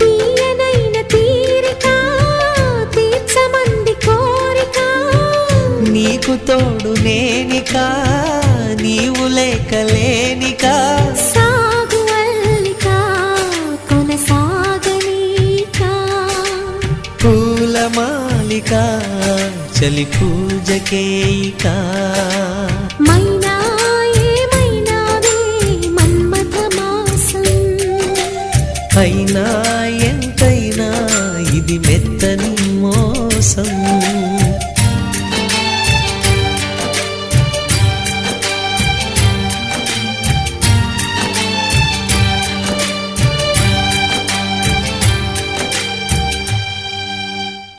తీయనైన తీరిక తీర్చమంది కోరిక. నీకు తోడు నేనిక నీవు సాగు అల్లిక కొనసాగనీక. పూల మాలిక చలి పూజకేయిక అయినా ఎంతైనా ఇది మెత్తని మోసం.